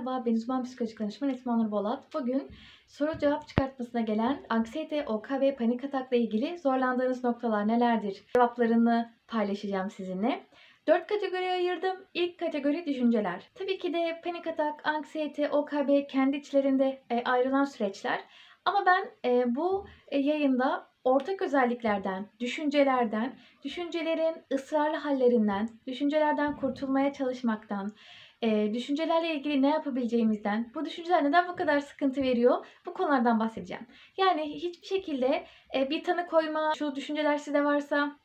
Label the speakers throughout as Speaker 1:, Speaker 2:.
Speaker 1: Merhaba, ben uzman psikolojik danışman Esma Nur Bolat. Bugün soru cevap çıkartmasına gelen anksiyete, OKB, panik atakla ilgili zorlandığınız noktalar nelerdir? Cevaplarını paylaşacağım sizinle. Dört kategoriye ayırdım. İlk kategori düşünceler. Tabii ki de panik atak, anksiyete, OKB kendi içlerinde e, ayrılan süreçler. Ama ben e, bu e, yayında ortak özelliklerden, düşüncelerden, düşüncelerin ısrarlı hallerinden, düşüncelerden kurtulmaya çalışmaktan, e, düşüncelerle ilgili ne yapabileceğimizden, bu düşünceler neden bu kadar sıkıntı veriyor, bu konulardan bahsedeceğim. Yani hiçbir şekilde e, bir tanı koyma, şu düşünceler sizde varsa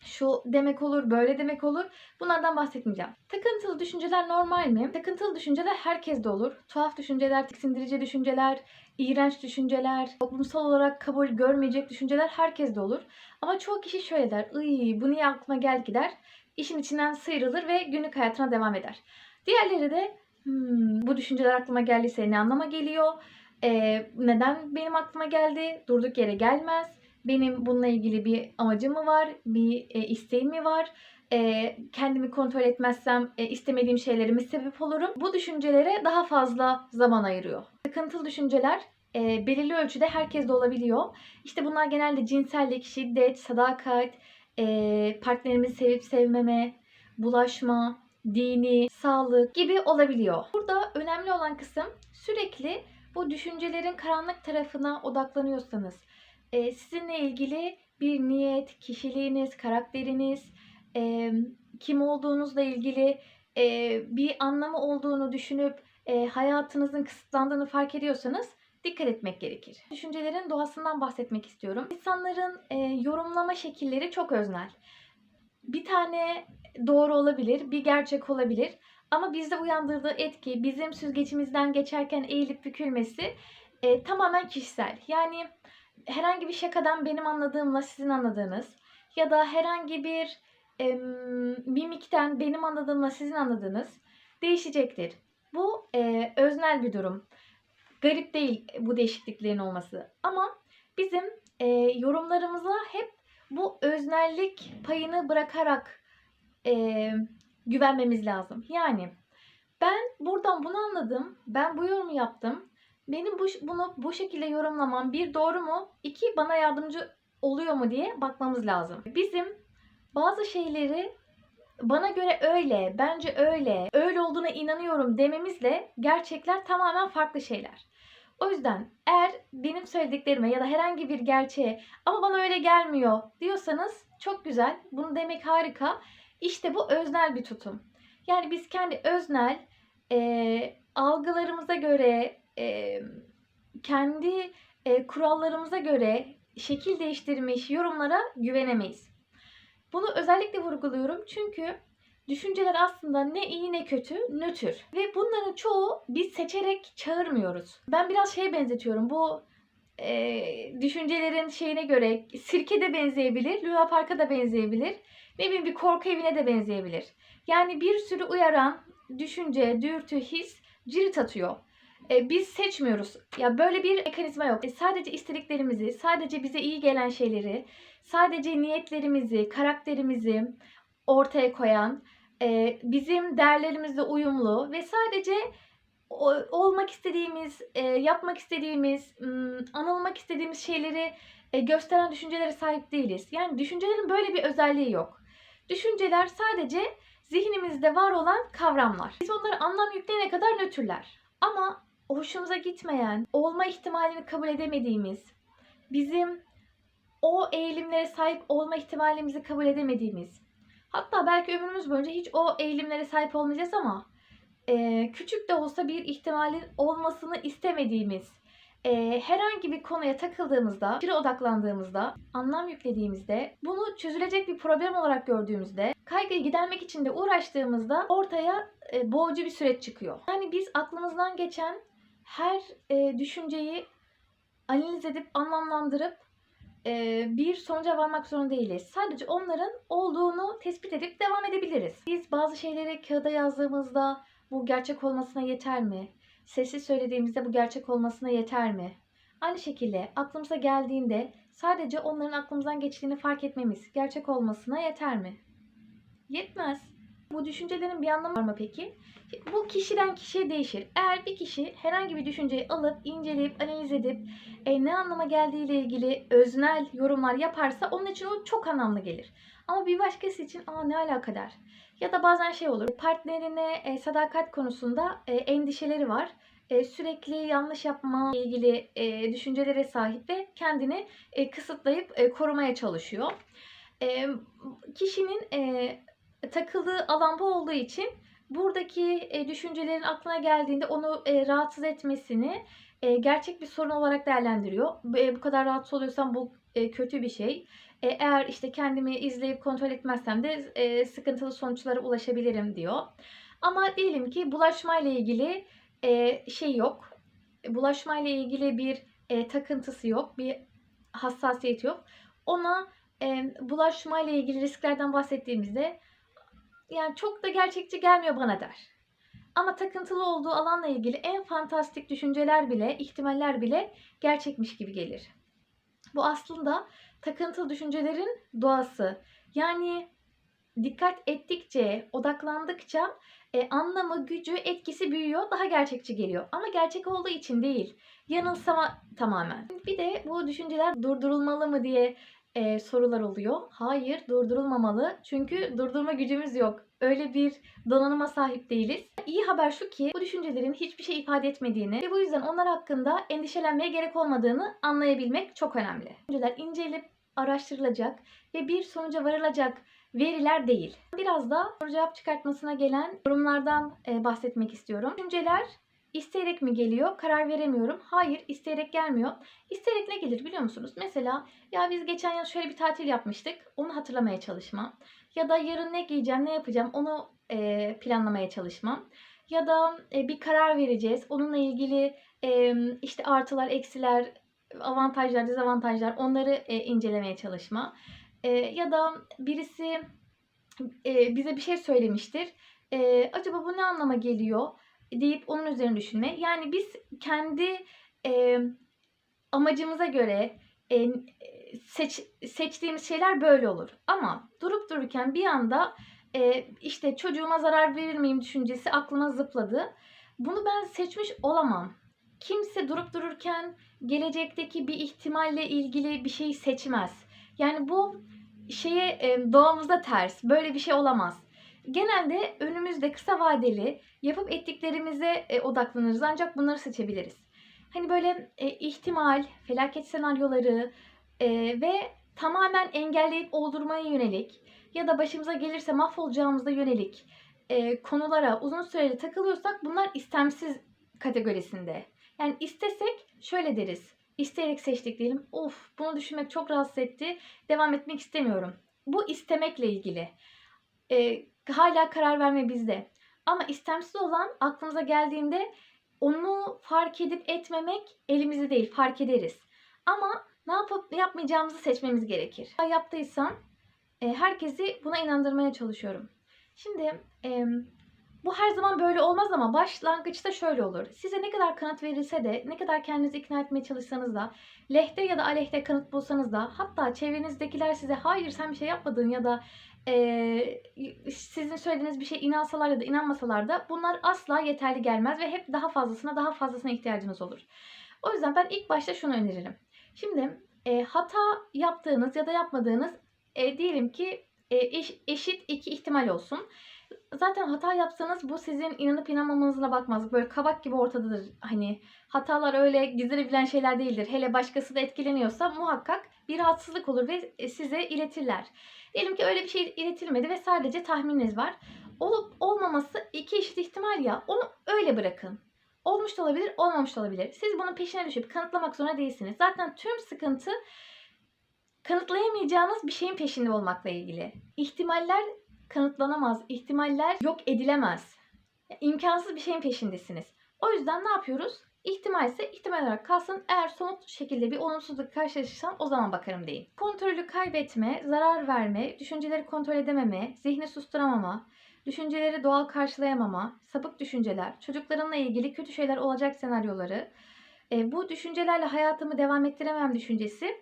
Speaker 1: şu demek olur, böyle demek olur. Bunlardan bahsetmeyeceğim. Takıntılı düşünceler normal mi? Takıntılı düşünceler herkeste olur. Tuhaf düşünceler, tiksindirici düşünceler, iğrenç düşünceler, toplumsal olarak kabul görmeyecek düşünceler herkeste olur. Ama çoğu kişi şöyle der. Iy, bu niye aklıma gel ki der. İşin içinden sıyrılır ve günlük hayatına devam eder. Diğerleri de hmm, bu düşünceler aklıma geldiyse ne anlama geliyor? Ee, neden benim aklıma geldi? Durduk yere gelmez. Benim bununla ilgili bir amacım mı var? Bir e, isteğim mi var? E, kendimi kontrol etmezsem e, istemediğim şeylere mi sebep olurum? Bu düşüncelere daha fazla zaman ayırıyor. Sıkıntılı düşünceler e, belirli ölçüde herkeste olabiliyor. İşte bunlar genelde cinsellik, şiddet, sadakat, e, partnerimizi sevip sevmeme, bulaşma, dini, sağlık gibi olabiliyor. Burada önemli olan kısım sürekli bu düşüncelerin karanlık tarafına odaklanıyorsanız, e, sizinle ilgili bir niyet, kişiliğiniz, karakteriniz, e, kim olduğunuzla ilgili e, bir anlamı olduğunu düşünüp hayatınızın kısıtlandığını fark ediyorsanız dikkat etmek gerekir. Düşüncelerin doğasından bahsetmek istiyorum. İnsanların yorumlama şekilleri çok öznel. Bir tane doğru olabilir, bir gerçek olabilir. Ama bizde uyandırdığı etki, bizim süzgecimizden geçerken eğilip bükülmesi e, tamamen kişisel. Yani herhangi bir şakadan benim anladığımla sizin anladığınız ya da herhangi bir e, mimikten benim anladığımla sizin anladığınız değişecektir. Bu e, öznel bir durum. Garip değil bu değişikliklerin olması. Ama bizim e, yorumlarımıza hep bu öznellik payını bırakarak e, güvenmemiz lazım. Yani ben buradan bunu anladım, ben bu yorumu yaptım. Benim bu, bunu bu şekilde yorumlamam bir doğru mu, iki bana yardımcı oluyor mu diye bakmamız lazım. Bizim bazı şeyleri bana göre öyle, bence öyle, öyle olduğuna inanıyorum dememizle gerçekler tamamen farklı şeyler. O yüzden eğer benim söylediklerime ya da herhangi bir gerçeğe ama bana öyle gelmiyor diyorsanız çok güzel. Bunu demek harika. İşte bu öznel bir tutum. Yani biz kendi öznel e, algılarımıza göre, e, kendi e, kurallarımıza göre şekil değiştirmiş yorumlara güvenemeyiz. Bunu özellikle vurguluyorum çünkü düşünceler aslında ne iyi ne kötü nötr. Ve bunların çoğu biz seçerek çağırmıyoruz. Ben biraz şeye benzetiyorum. Bu e, düşüncelerin şeyine göre sirke de benzeyebilir, Luna Park'a da benzeyebilir. Ne bileyim bir korku evine de benzeyebilir. Yani bir sürü uyaran düşünce, dürtü, his cirit atıyor. E, biz seçmiyoruz. Ya böyle bir mekanizma yok. E, sadece istediklerimizi, sadece bize iyi gelen şeyleri, sadece niyetlerimizi, karakterimizi ortaya koyan, e, bizim değerlerimizle uyumlu ve sadece olmak istediğimiz, yapmak istediğimiz, anılmak istediğimiz şeyleri gösteren düşüncelere sahip değiliz. Yani düşüncelerin böyle bir özelliği yok. Düşünceler sadece zihnimizde var olan kavramlar. Biz onları anlam yükleyene kadar nötrler. Ama hoşumuza gitmeyen, olma ihtimalini kabul edemediğimiz, bizim o eğilimlere sahip olma ihtimalimizi kabul edemediğimiz, hatta belki ömrümüz boyunca hiç o eğilimlere sahip olmayacağız ama e, küçük de olsa bir ihtimalin olmasını istemediğimiz e, herhangi bir konuya takıldığımızda, aşırı odaklandığımızda, anlam yüklediğimizde, bunu çözülecek bir problem olarak gördüğümüzde, kaygıyı gidermek için de uğraştığımızda ortaya e, boğucu bir süreç çıkıyor. Yani biz aklımızdan geçen her e, düşünceyi analiz edip anlamlandırıp bir sonuca varmak zorunda değiliz. Sadece onların olduğunu tespit edip devam edebiliriz. Biz bazı şeyleri kağıda yazdığımızda bu gerçek olmasına yeter mi? Sessiz söylediğimizde bu gerçek olmasına yeter mi? Aynı şekilde aklımıza geldiğinde sadece onların aklımızdan geçtiğini fark etmemiz gerçek olmasına yeter mi? Yetmez. Bu düşüncelerin bir anlamı var mı peki? Bu kişiden kişiye değişir. Eğer bir kişi herhangi bir düşünceyi alıp, inceleyip, analiz edip e, ne anlama geldiğiyle ilgili öznel yorumlar yaparsa onun için o çok anlamlı gelir. Ama bir başkası için aa ne alaka der. Ya da bazen şey olur. Partnerine e, sadakat konusunda e, endişeleri var. E, sürekli yanlış yapma ile ilgili e, düşüncelere sahip ve kendini e, kısıtlayıp e, korumaya çalışıyor. E, kişinin e, takıldığı alan bu olduğu için buradaki e, düşüncelerin aklına geldiğinde onu e, rahatsız etmesini e, gerçek bir sorun olarak değerlendiriyor. E, bu kadar rahatsız oluyorsam bu e, kötü bir şey. E, eğer işte kendimi izleyip kontrol etmezsem de e, sıkıntılı sonuçlara ulaşabilirim diyor. Ama diyelim ki bulaşma ile ilgili e, şey yok. Bulaşma ile ilgili bir e, takıntısı yok, bir hassasiyet yok. Ona e, bulaşma ile ilgili risklerden bahsettiğimizde yani çok da gerçekçi gelmiyor bana der. Ama takıntılı olduğu alanla ilgili en fantastik düşünceler bile, ihtimaller bile gerçekmiş gibi gelir. Bu aslında takıntılı düşüncelerin doğası. Yani dikkat ettikçe, odaklandıkça e, anlamı, gücü, etkisi büyüyor, daha gerçekçi geliyor. Ama gerçek olduğu için değil. Yanılsama tamamen. Bir de bu düşünceler durdurulmalı mı diye e, sorular oluyor. Hayır, durdurulmamalı. Çünkü durdurma gücümüz yok. Öyle bir donanıma sahip değiliz. İyi haber şu ki bu düşüncelerin hiçbir şey ifade etmediğini ve bu yüzden onlar hakkında endişelenmeye gerek olmadığını anlayabilmek çok önemli. Düşünceler incelip araştırılacak ve bir sonuca varılacak veriler değil. Biraz da soru cevap çıkartmasına gelen yorumlardan e, bahsetmek istiyorum. Düşünceler isteyerek mi geliyor? Karar veremiyorum. Hayır, isteyerek gelmiyor. İsteyerek ne gelir biliyor musunuz? Mesela ya biz geçen yıl şöyle bir tatil yapmıştık. Onu hatırlamaya çalışmam. Ya da yarın ne giyeceğim, ne yapacağım onu e, planlamaya çalışmam. Ya da e, bir karar vereceğiz. Onunla ilgili e, işte artılar, eksiler, avantajlar, dezavantajlar onları e, incelemeye çalışma. E, ya da birisi e, bize bir şey söylemiştir. E, acaba bu ne anlama geliyor deyip onun üzerine düşünme. Yani biz kendi e, amacımıza göre e, seç, seçtiğimiz şeyler böyle olur. Ama durup dururken bir anda e, işte çocuğuma zarar verir miyim düşüncesi aklıma zıpladı. Bunu ben seçmiş olamam. Kimse durup dururken gelecekteki bir ihtimalle ilgili bir şeyi seçmez. Yani bu şeye doğamızda ters. Böyle bir şey olamaz. Genelde önümüzde kısa vadeli yapıp ettiklerimize e, odaklanırız ancak bunları seçebiliriz. Hani böyle e, ihtimal, felaket senaryoları e, ve tamamen engelleyip oldurmaya yönelik ya da başımıza gelirse mahvolacağımıza yönelik e, konulara uzun süreli takılıyorsak bunlar istemsiz kategorisinde. Yani istesek şöyle deriz. İsteyerek seçtik diyelim. Of bunu düşünmek çok rahatsız etti. Devam etmek istemiyorum. Bu istemekle ilgili. E, hala karar verme bizde. Ama istemsiz olan aklımıza geldiğinde onu fark edip etmemek elimizde değil. Fark ederiz. Ama ne yapıp yapmayacağımızı seçmemiz gerekir. Yaptıysam e, herkesi buna inandırmaya çalışıyorum. Şimdi bu her zaman böyle olmaz ama başlangıçta şöyle olur. Size ne kadar kanıt verilse de, ne kadar kendinizi ikna etmeye çalışsanız da, lehte ya da aleyhte kanıt bulsanız da, hatta çevrenizdekiler size hayır sen bir şey yapmadın ya da e, sizin söylediğiniz bir şey inansalar ya da inanmasalar da bunlar asla yeterli gelmez ve hep daha fazlasına daha fazlasına ihtiyacınız olur. O yüzden ben ilk başta şunu öneririm. Şimdi e, hata yaptığınız ya da yapmadığınız e, diyelim ki e, eş, eşit iki ihtimal olsun. Zaten hata yapsanız bu sizin inanıp inanmamanızla bakmaz. Böyle kabak gibi ortadadır. Hani hatalar öyle gizlenebilen şeyler değildir. Hele başkası da etkileniyorsa muhakkak bir rahatsızlık olur ve size iletirler. Diyelim ki öyle bir şey iletilmedi ve sadece tahmininiz var. Olup olmaması iki eşit ihtimal ya. Onu öyle bırakın. Olmuş da olabilir, olmamış da olabilir. Siz bunun peşine düşüp kanıtlamak zorunda değilsiniz. Zaten tüm sıkıntı kanıtlayamayacağınız bir şeyin peşinde olmakla ilgili. İhtimaller kanıtlanamaz, ihtimaller yok edilemez. İmkansız bir şeyin peşindesiniz. O yüzden ne yapıyoruz? İhtimal ise ihtimal olarak kalsın. Eğer somut şekilde bir olumsuzluk karşılaşırsam o zaman bakarım deyin. Kontrolü kaybetme, zarar verme, düşünceleri kontrol edememe, zihni susturamama, düşünceleri doğal karşılayamama, sapık düşünceler, çocuklarımla ilgili kötü şeyler olacak senaryoları, e, bu düşüncelerle hayatımı devam ettiremem düşüncesi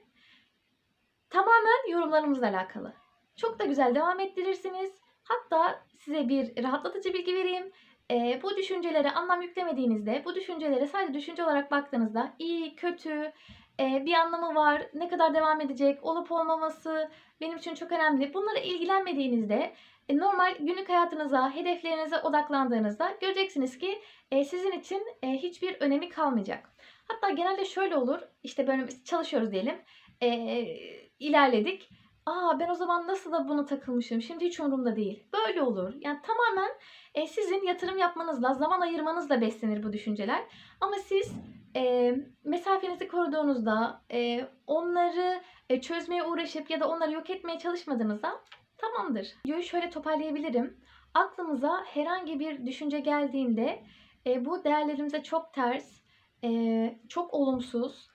Speaker 1: tamamen yorumlarımızla alakalı. Çok da güzel devam ettirirsiniz. Hatta size bir rahatlatıcı bilgi vereyim. Ee, bu düşüncelere anlam yüklemediğinizde, bu düşüncelere sadece düşünce olarak baktığınızda iyi, kötü, e, bir anlamı var, ne kadar devam edecek, olup olmaması benim için çok önemli. Bunlara ilgilenmediğinizde e, normal günlük hayatınıza, hedeflerinize odaklandığınızda göreceksiniz ki e, sizin için e, hiçbir önemi kalmayacak. Hatta genelde şöyle olur, işte böyle çalışıyoruz diyelim, e, ilerledik. Aa ben o zaman nasıl da buna takılmışım, şimdi hiç umurumda değil. Böyle olur. Yani tamamen e, sizin yatırım yapmanızla, zaman ayırmanızla beslenir bu düşünceler. Ama siz e, mesafenizi koruduğunuzda, e, onları e, çözmeye uğraşıp ya da onları yok etmeye çalışmadığınızda tamamdır. Videoyu şöyle toparlayabilirim. Aklımıza herhangi bir düşünce geldiğinde e, bu değerlerimize çok ters, e, çok olumsuz,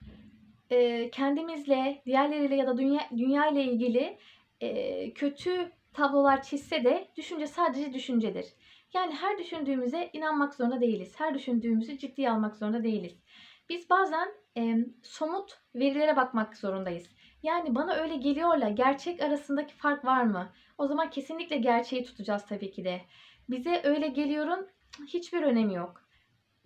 Speaker 1: e, kendimizle, diğerleriyle ya da dünya, dünya ile ilgili e, kötü tablolar çizse de düşünce sadece düşüncedir. Yani her düşündüğümüze inanmak zorunda değiliz. Her düşündüğümüzü ciddiye almak zorunda değiliz. Biz bazen e, somut verilere bakmak zorundayız. Yani bana öyle geliyorla gerçek arasındaki fark var mı? O zaman kesinlikle gerçeği tutacağız tabii ki de. Bize öyle geliyorun hiçbir önemi yok.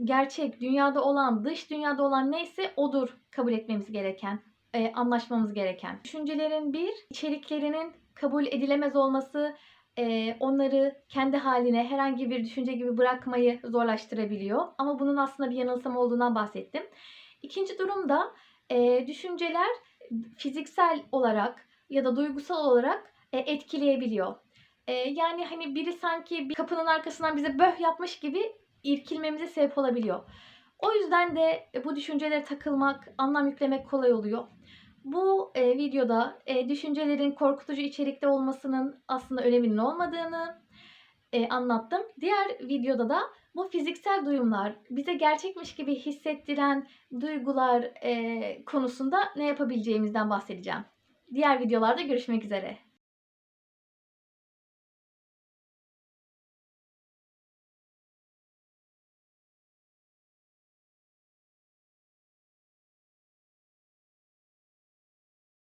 Speaker 1: Gerçek, dünyada olan, dış dünyada olan neyse odur kabul etmemiz gereken, e, anlaşmamız gereken. Düşüncelerin bir, içeriklerinin kabul edilemez olması e, onları kendi haline herhangi bir düşünce gibi bırakmayı zorlaştırabiliyor. Ama bunun aslında bir yanılsama olduğundan bahsettim. İkinci durumda e, düşünceler fiziksel olarak ya da duygusal olarak e, etkileyebiliyor. E, yani hani biri sanki bir kapının arkasından bize böh yapmış gibi irkilmemize sebep olabiliyor. O yüzden de bu düşüncelere takılmak, anlam yüklemek kolay oluyor. Bu e, videoda e, düşüncelerin korkutucu içerikte olmasının aslında öneminin olmadığını e, anlattım. Diğer videoda da bu fiziksel duyumlar, bize gerçekmiş gibi hissettiren duygular e, konusunda ne yapabileceğimizden bahsedeceğim. Diğer videolarda görüşmek üzere.